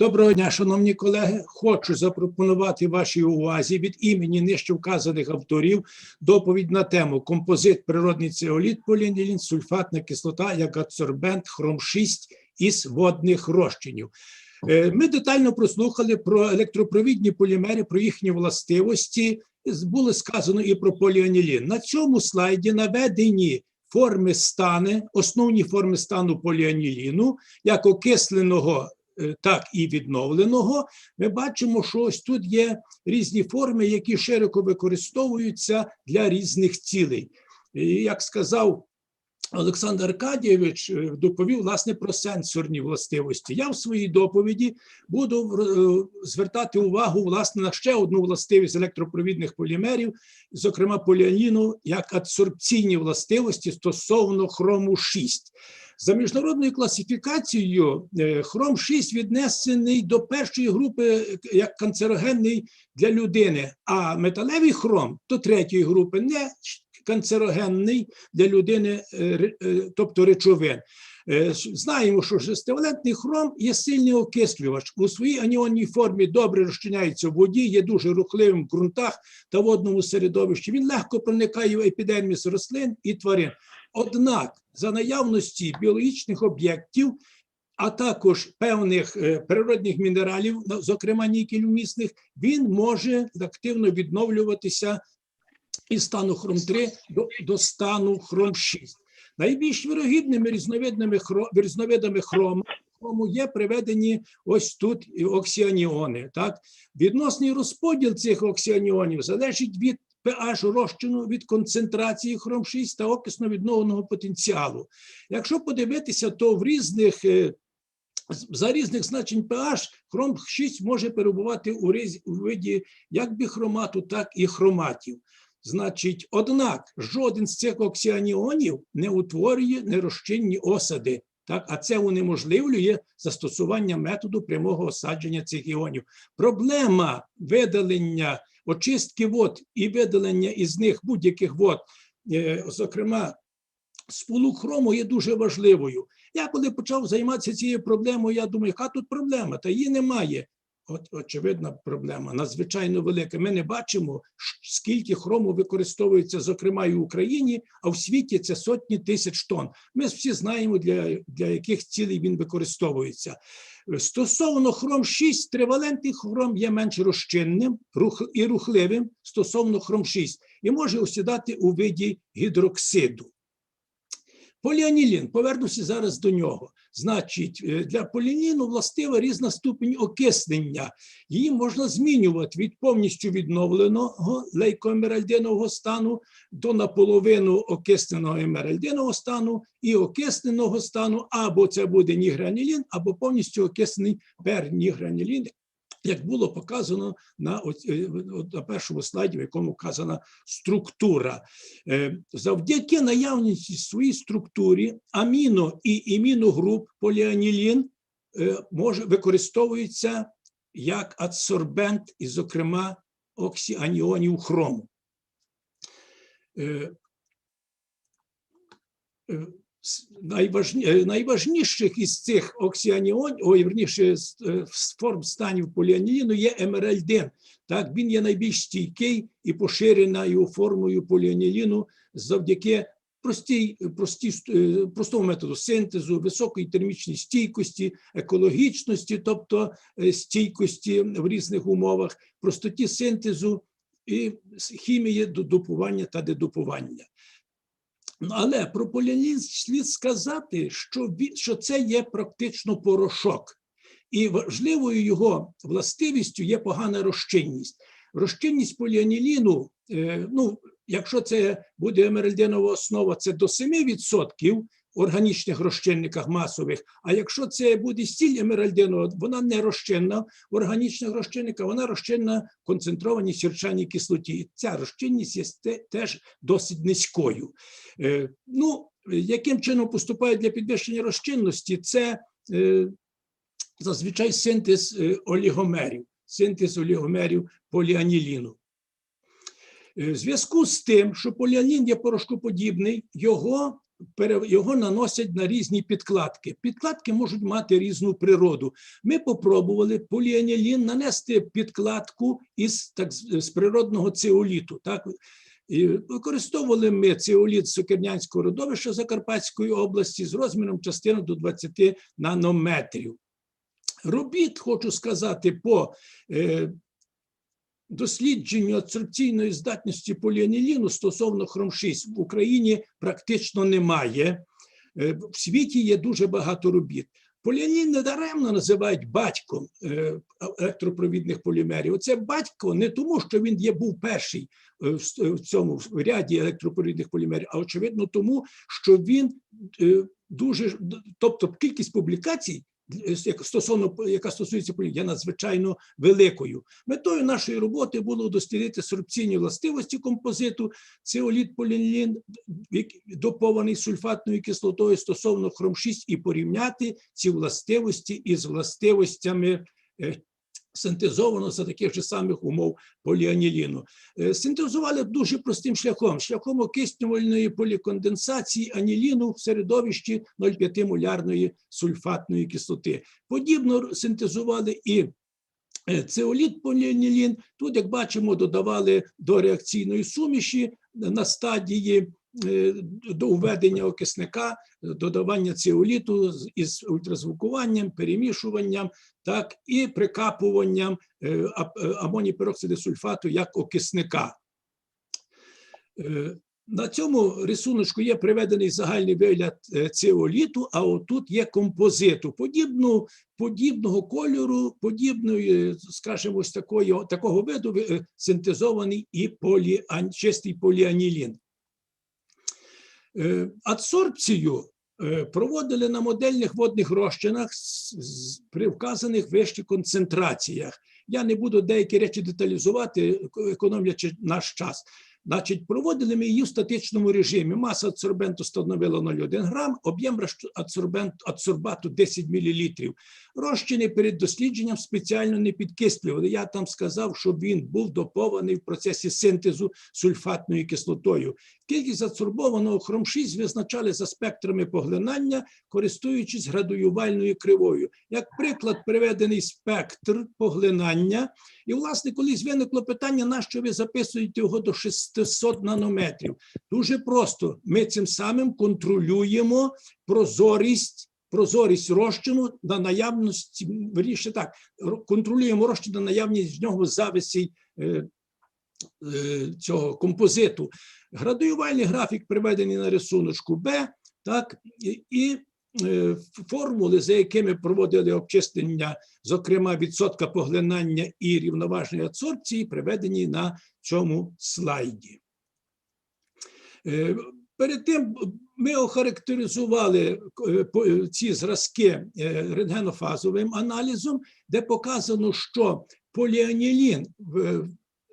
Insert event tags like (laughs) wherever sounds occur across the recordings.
Доброго дня, шановні колеги. Хочу запропонувати вашій увазі від імені нижче вказаних авторів доповідь на тему композит природний цеоліт поліанілін, сульфатна кислота як адсорбент хром 6 із водних розчинів. Е, Ми детально прослухали про електропровідні полімери, про їхні властивості. Було сказано і про поліанілін. На цьому слайді наведені форми стани, основні форми стану поліаніліну, як окисленого так і відновленого, ми бачимо, що ось тут є різні форми, які широко використовуються для різних цілей. І, як сказав Олександр Аркадійович, е, доповів власне про сенсорні властивості. Я в своїй доповіді буду е, звертати увагу власне на ще одну властивість електропровідних полімерів, зокрема поліаніну, як адсорбційні властивості стосовно хрому 6. За міжнародною класифікацією е, хром 6 віднесений до першої групи е, як канцерогенний для людини, а металевий хром до третьої групи не канцерогенний для людини, е, тобто речовин. Знаємо, що шестивалентний хром є сильний окислювач. У своїй аніонній формі добре розчиняється в воді, є дуже рухливим в ґрунтах та водному середовищі. Він легко проникає в епідерміс рослин і тварин. Однак, за наявності біологічних об'єктів, а також певних е, природних мінералів, зокрема нікелюмісних, він може активно відновлюватися із стану хром 3 до, до стану хром 6. Найбільш вірогідними різновидними хро, різновидами хрому, хрому є приведені ось тут оксіаніони. Так? Відносний розподіл цих оксіаніонів залежить від pH розчину, від концентрації хром 6 та окисно відновленого потенціалу. Якщо подивитися, то в різних е, за різних значень pH хром 6 може перебувати у, виді як бихромату, так і хроматів. Значить, однак жоден з цих оксіаніонів не утворює нерозчинні осади. Так, а це унеможливлює застосування методу прямого осадження цих іонів. Проблема видалення очистки вод і видалення із них будь-яких вод, е, зокрема сполук хрому, є дуже важливою. Я коли почав займатися цією проблемою, я думаю, яка тут проблема? Та її немає. От очевидна проблема, надзвичайно велика. Ми не бачимо, скільки хрому використовується, зокрема і в Україні, а в світі це сотні тисяч тонн. Ми всі знаємо, для, для яких цілей він використовується. Стосовно хром 6, тривалентний хром є менш розчинним і рухливим стосовно хром 6 і може осідати у виді гідроксиду. Поліанілін, повернуся зараз до нього. Значить, е, для поліаніну властива різна ступінь окиснення. Її можна змінювати від повністю відновленого лейкоемеральдинового стану до наполовину окисненого емеральдинового стану і окисненого стану, або це буде нігранілін, або повністю окислений пернігранілін, як було показано на, е, на першому слайді, в якому вказана структура. Е, Завдяки наявності своїй структурі аміно і іміногруп поліанілін е, може використовується як адсорбент, і, зокрема, оксіаніонів хрому. Найважні- е, найважніших із цих оксіаніонів, ой, верніше, е, форм станів поліаніліну є емеральдин. Так, він є найбільш стійкий і поширеною формою поліаніліну завдяки простій, простій, е, простому методу синтезу, високої термічній стійкості, екологічності, тобто стійкості в різних умовах, простоті синтезу і хімії до допування та дедупування. Ну, Але про поліанін слід сказати, що, що це є практично порошок. І важливою його властивістю є погана розчинність. Розчинність поліаніліну, е, ну, якщо це буде емеральдинова основа, це до 7% в органічних розчинниках масових. А якщо це буде стіль емеральдинова, вона не розчинна в органічних розчинниках, вона розчинна в концентрованій сірчаній кислоті. І ця розчинність є теж досить низькою. Е, Ну, яким чином поступають для підвищення розчинності? Це е, зазвичай синтез е, олігомерів, синтез олігомерів поліаніліну. В зв'язку з тим, що поліанін є порошкоподібний, його його наносять на різні підкладки. Підкладки можуть мати різну природу. Ми попробували поліанілін нанести підкладку із так з природного цеоліту. Так і використовували ми цеоліт з Сокирнянського родовища Закарпатської області з розміром частини до 20 нанометрів. Робіт, хочу сказати, по е, дослідженню адсорбційної здатності поліаніліну стосовно хром-6 в Україні практично немає. Е, В світі є дуже багато робіт. Поліанін недаремно називають батьком е, електропровідних полімерів. Оце батько не тому, що він є був перший е, в цьому в ряді електропровідних полімерів, а очевидно тому, що він дуже тобто кількість публікацій. Е, Стосовно яка стосується є надзвичайно великою. Метою нашої роботи було дослідити сорбційні властивості композиту цеоліт полінлін, допований сульфатною кислотою стосовно хром-6 і порівняти ці властивості із властивостями синтезованого за таких же самих умов поліаніліну. Е, Синтезували дуже простим шляхом, шляхом окиснювальної поліконденсації аніліну в середовищі 0,5 молярної сульфатної кислоти. Подібно синтезували і е, цеоліт поліанілін. Тут, як бачимо, додавали до реакційної суміші на стадії до введення окисника, додавання цеоліту з- із ультразвукуванням, перемішуванням, так і прикапуванням е, е, сульфату як окисника. Е, На цьому рисуночку є приведений загальний вигляд е, цеоліту, а отут є композиту подібну, подібного кольору, подібної, скажімо, ось такої, такого виду е, синтезований і поліан, чистий поліанілін. Е, Адсорбцію е, проводили на модельних водних розчинах при вказаних вищих концентраціях. Я не буду деякі речі деталізувати, економлячи наш час. Значить, проводили ми її в статичному режимі. Маса адсорбенту становила 0,1 грам, об'єм адсорбату 10 мл. Розчини перед дослідженням спеціально не підкислювали. Я там сказав, що він був допований в процесі синтезу сульфатною кислотою. Кількість адсорбованого хром-6 визначали за спектрами поглинання, користуючись градуювальною кривою. Як приклад, приведений спектр поглинання. І, власне, колись виникло питання, на що ви записуєте його до 600 нанометрів. Дуже просто. Ми цим самим контролюємо прозорість. Прозорість розчину на наявності, вірніше так, контролюємо розчин на наявність в нього зависей е, е, цього композиту. Градуювальний графік приведений на рисуночку Б, так, і, і формули, за якими проводили обчислення, зокрема відсотка поглинання і рівноважної адсорбції, приведені на цьому слайді. Е, Перед тим ми охарактеризували е, е, ці зразки е, рентгенофазовим аналізом, де показано, що поліанілін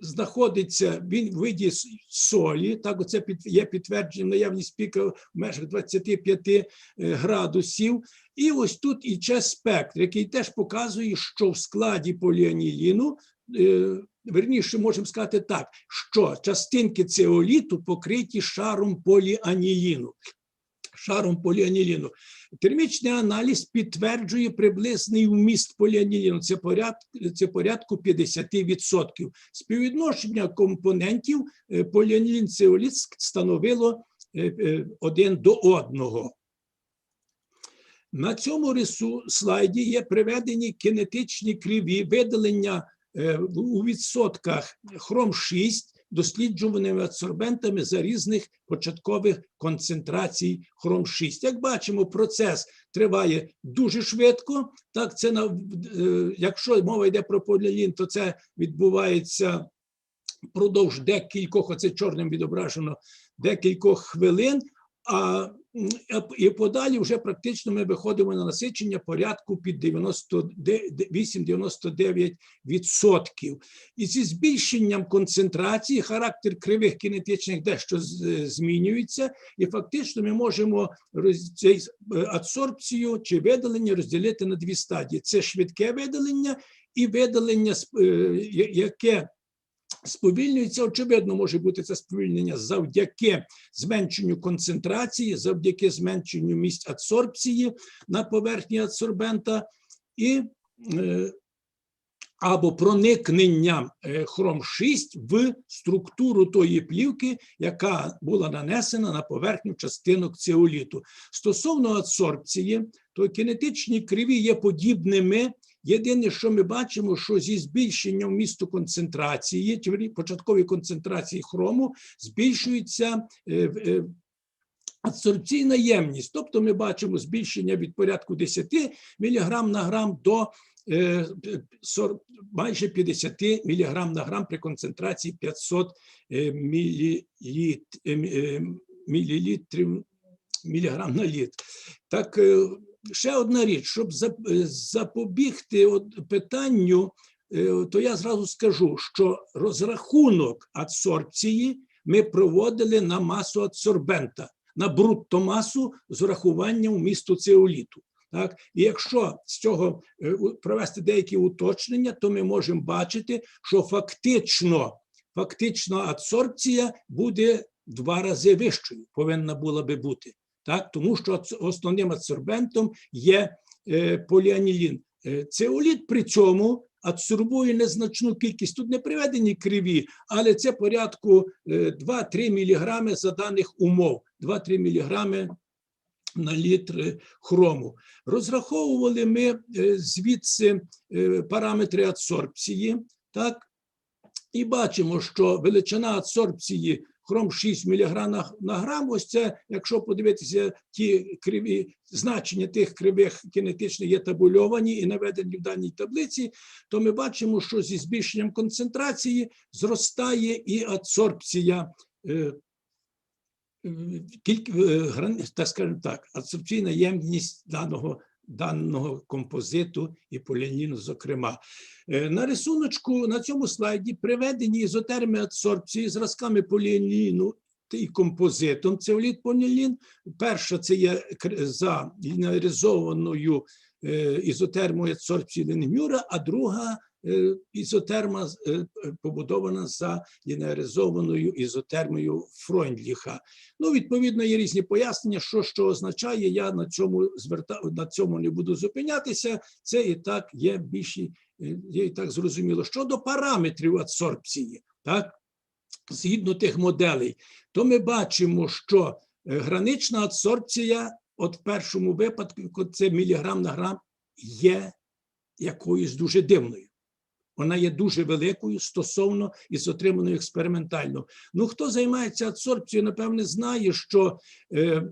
знаходиться він в виді солі. Так, оце під, є підтвердження наявність піка в межах 25 е, градусів. І ось тут і час спектр, який теж показує, що в складі поліаніліну, е, верніше, можемо сказати так, що частинки цеоліту покриті шаром поліаніліну. Шаром поліаніліну. Термічний аналіз підтверджує приблизний вміст поліаніліну. Це порядку, це порядку 50%. Співвідношення компонентів е, поліанілін цеоліт становило е, е, один до одного. На цьому рису слайді є приведені кинетичні криві видалення у відсотках хром-6 досліджуваними адсорбентами за різних початкових концентрацій хром-6. Як бачимо, процес триває дуже швидко. Так, це на е, якщо мова йде про поліалін, то це відбувається впродовж декількох, оце чорним відображено, декількох хвилин. А і подалі вже практично ми виходимо на насичення порядку під 98-99%. І зі збільшенням концентрації характер кривих кінетичних дещо змінюється, і фактично ми можемо е, адсорбцію чи видалення розділити на дві стадії: це швидке видалення і видалення, е, яке Сповільнюється, очевидно, може бути це сповільнення завдяки зменшенню концентрації, завдяки зменшенню місць адсорбції на поверхні адсорбента і е, або проникненням е, хром 6 в структуру тої плівки, яка була нанесена на поверхню частинок цеоліту. Стосовно адсорбції, то кінетичні криві є подібними. Єдине, що ми бачимо, що зі збільшенням місту концентрації, початкової концентрації хрому, збільшується е, е, адсорбційна ємність. Тобто ми бачимо збільшення від порядку 10 мг на грам до е, майже 50 мг на грам при концентрації 500 е, міліліт- е, е, мілілітрів міліграм на літр. Так, ще одна річ, щоб е, запобігти питанню, е, то я зразу скажу, що розрахунок адсорбції ми проводили на масу адсорбента, на бруттомасу з урахуванням вмісту цеоліту. Так, і якщо з цього е, провести деякі уточнення, то ми можемо бачити, що фактично, фактично адсорбція буде два рази вищою, повинна була би бути. Так, тому що основним адсорбентом є е, поліанілін. Е, Цеоліт при цьому адсорбує незначну кількість. Тут не приведені криві, але це порядку е, 2-3 міліграми за даних умов. 2-3 міліграми на літр е, хрому. Розраховували ми е, звідси е, параметри адсорбції, так, і бачимо, що величина адсорбції хром 6 мг на, на грам. Ось це, якщо подивитися, ті криві значення тих кривих кінетичних є табульовані і наведені в даній таблиці, то ми бачимо, що зі збільшенням концентрації зростає і адсорбція. е, е, е, так скажемо так, адсорбційна ємність даного, даного композиту і поліаніну, зокрема. Е, На рисуночку на цьому слайді приведені ізотерми адсорбції зразками поліаніну і композитом цеоліт поліанін. Перша це є за лінеаризованою е, ізотермою адсорбції Ленгмюра, а друга е, ізотерма е, е, побудована за лінеаризованою ізотермою Фройндліха. Ну, відповідно, є різні пояснення, що що означає. Я на цьому зверта... на цьому не буду зупинятися. Це і так є більші, е, є і так зрозуміло. Щодо параметрів адсорбції, так згідно тих моделей, то ми бачимо, що е, гранична адсорбція, от в першому випадку, це міліграм на грам, є якоюсь дуже дивною. Вона є дуже великою стосовно із отриманою експериментально. Ну, хто займається адсорбцією, напевне, знає, що е, е,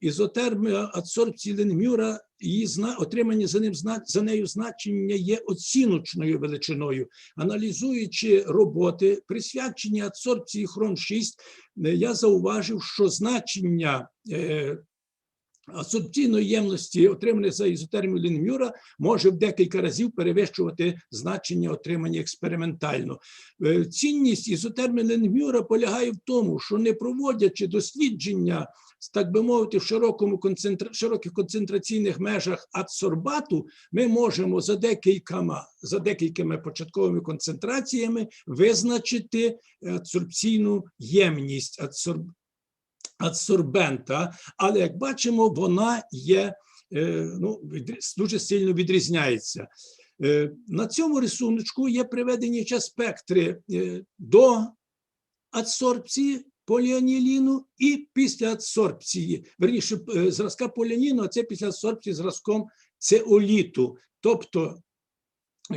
ізотерми адсорбції Ленгмюра, її зна, отримані за ним за нею значення є оціночною величиною. Аналізуючи роботи, присвячені адсорбції хром 6, е, я зауважив, що значення е, адсорбційної ємності, отриманих за ізотермію Лінмюра, може в декілька разів перевищувати значення, отримані експериментально. Е, Цінність ізотермії Лінмюра полягає в тому, що не проводячи дослідження, так би мовити, в широкому концентра... широких концентраційних межах адсорбату, ми можемо за декількома, за декількома початковими концентраціями визначити адсорбційну ємність адсорб адсорбента, але як бачимо, вона є е, ну, дуже сильно відрізняється. Е, На цьому рисунку є приведені ще спектри е, до адсорбції поліаніліну і після адсорбції. Верніше, зразка поліаніну, а це після адсорбції зразком цеоліту. Тобто,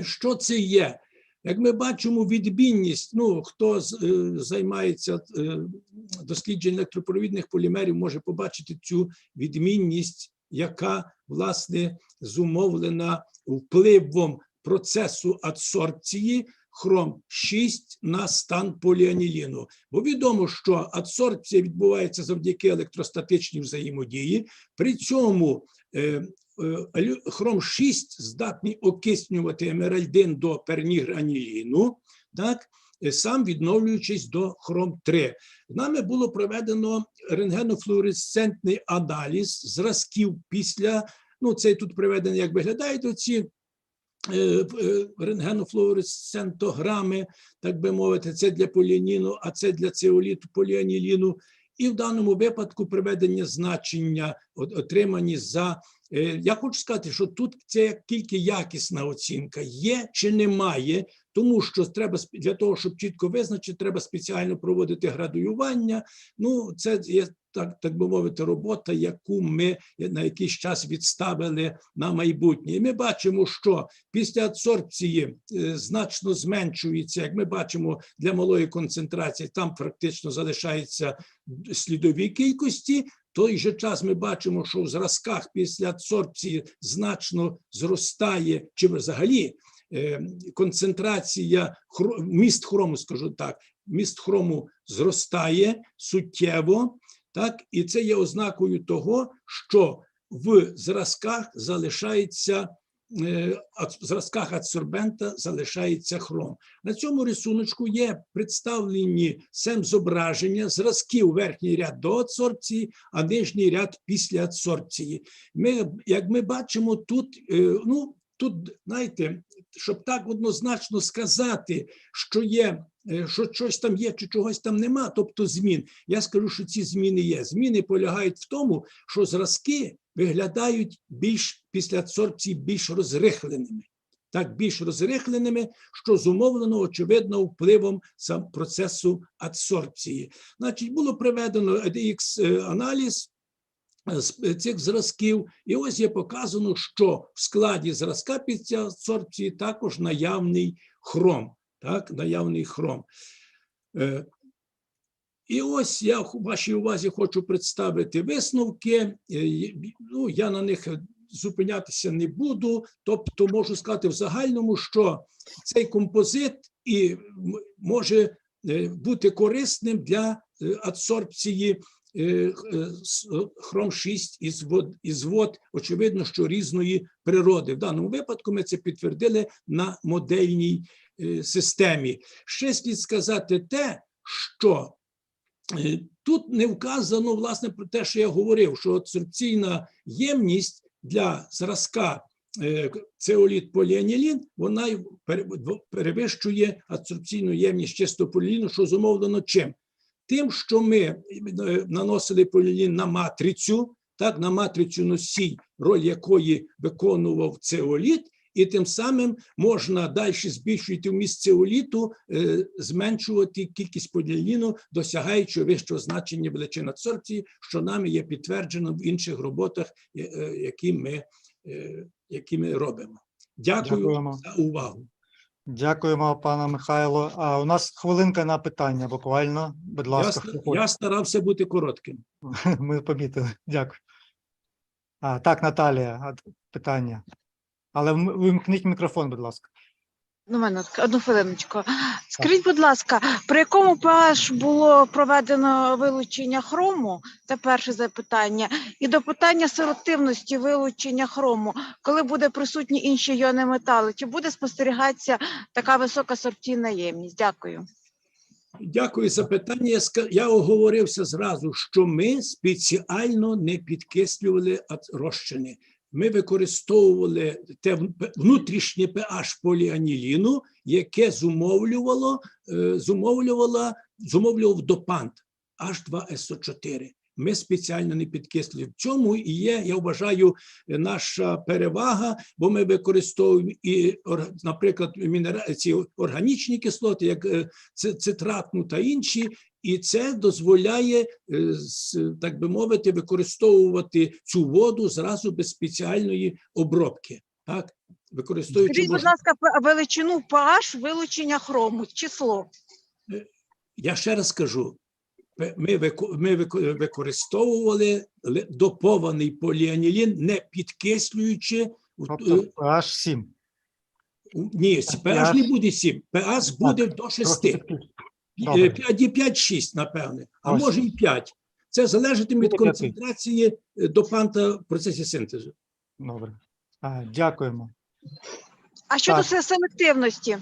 що це є? Як ми бачимо, відмінність, ну хто е, займається е, дослідженням електропровідних полімерів, може побачити цю відмінність, яка власне зумовлена впливом процесу адсорбції хром 6 на стан поліаніліну. Бо відомо, що адсорбція відбувається завдяки електростатичній взаємодії. При цьому е, хром 6 здатний окиснювати емеральдин до перніграніліну, так, е, сам відновлюючись до хром 3. Нами було проведено рентгенофлуоресцентний аналіз зразків після, ну це тут приведено, як виглядають оці е, е, рентгенофлуоресцентограми, так би мовити, це для поліаніну, а це для цеоліту поліаніліну. І в даному випадку приведення значення отримані за. Е, Я хочу сказати, що тут це тільки якісна оцінка, є чи немає, тому що треба для того, щоб чітко визначити, треба спеціально проводити градуювання. Ну, це є так, так би мовити, робота, яку ми на якийсь час відставили на майбутнє. І ми бачимо, що після адсорбції е, значно зменшується, як ми бачимо для малої концентрації, там практично залишаються слідові кількості. Той же час ми бачимо, що в зразках після адсорбції значно зростає, чи взагалі е, концентрація міст хрому, скажу так, міст хрому зростає суттєво, так, і це є ознакою того, що в зразках залишається в зразках адсорбента залишається хром. На цьому рисуночку є представлені сем зображення зразків верхній ряд до адсорбції, а нижній ряд після адсорбції. Ми, як ми бачимо, тут е, ну. Тут, знаєте, щоб так однозначно сказати, що є, е, що щось там є, чи чогось там нема, тобто змін. Я скажу, що ці зміни є. Зміни полягають в тому, що зразки виглядають більш після адсорбції більш розрихленими. Так, більш розрихленими, що зумовлено, очевидно, впливом сам процесу адсорбції. Значить, було проведено ADX-аналіз з е, цих зразків, і ось є показано, що в складі зразка після адсорбції також наявний хром. Так, наявний хром. І ось я вашій увазі хочу представити висновки. Е, Ну, я на них зупинятися не буду. Тобто, можу сказати в загальному, що цей композит і може е, бути корисним для е, адсорбції хром 6 із вод, із вод, очевидно, що різної природи. В даному випадку ми це підтвердили на модельній системі. Ще слід сказати те, що Тут не вказано власне про те, що я говорив, що адсорбційна ємність для зразка е, цеоліт поліанілін, вона перевищує адсорбційну ємність чисто поліаніну, що зумовлено чим? Тим, що ми е, наносили поліанілін на матрицю, так, на матрицю носій, роль якої виконував цеоліт, і тим самим можна далі збільшувати вміст цеоліту, е, зменшувати кількість поліаніну, досягаючи вищого значення величин адсорбції, що нами є підтверджено в інших роботах, е, е, які ми, які ми робимо. Дякую Дякуємо. за увагу. Дякуємо, пане Михайло. А у нас хвилинка на питання буквально. Будь ласка, хто я старався бути коротким. (laughs) ми помітили. Дякую. А, так, Наталія, питання. Але вимкніть мікрофон, будь ласка. Ну, мене одну хвилиночку. Скажіть, будь ласка, при якому pH було проведено вилучення хрому? Це перше запитання. І до питання селективності вилучення хрому, коли буде присутні інші іони метали, чи буде спостерігатися така висока сорбційна ємність? Дякую. Дякую за питання. Я оговорився зразу, що ми спеціально не підкислювали розчини. Ми використовували те вн- внутрішнє pH поліаніліну, яке зумовлювало, е, зумовлювало, зумовлював допант H2SO4. Ми спеціально не підкислюємо. В цьому і є, я вважаю, наша перевага, бо ми використовуємо і, наприклад, ці органічні кислоти, як е, цитратну та інші, і це дозволяє, е, так би мовити, використовувати цю воду зразу без спеціальної обробки. Так, використовуючи Скажіть, будь ласка, величину pH вилучення хрому, число. Я ще раз кажу: ми, ми використовували допований поліанілін, не підкислюючи. Тобто е, аж 7. Ні, pH не буде 7, pH буде до 6. Добре. 5,5-6, напевне, а Ось. може і 5. Це залежатиме від концентрації е, допанта в процесі синтезу. Добре. А, дякуємо. А щодо Так. се- селективності?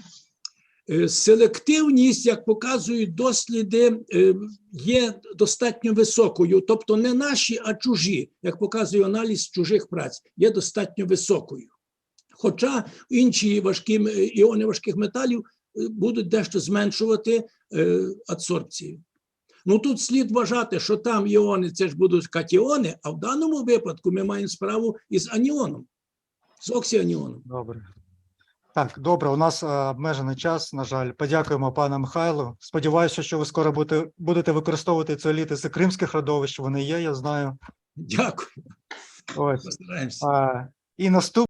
Е, Селективність, як показують досліди, е, є достатньо високою, тобто не наші, а чужі, як показує аналіз чужих праць, є достатньо високою. Хоча інші важкі іони важких металів е, будуть дещо зменшувати е, адсорбцію. Ну тут слід вважати, що там іони це ж будуть катіони, а в даному випадку ми маємо справу із аніоном, з оксіаніоном. Добре. Так, добре, у нас е, обмежений час, на жаль. Подякуємо пану Михайлу. Сподіваюся, що ви скоро будете, будете використовувати цеоліти з кримських родовищ. Вони є, я знаю. Дякую. Ось. Постараємося. А, і наступ.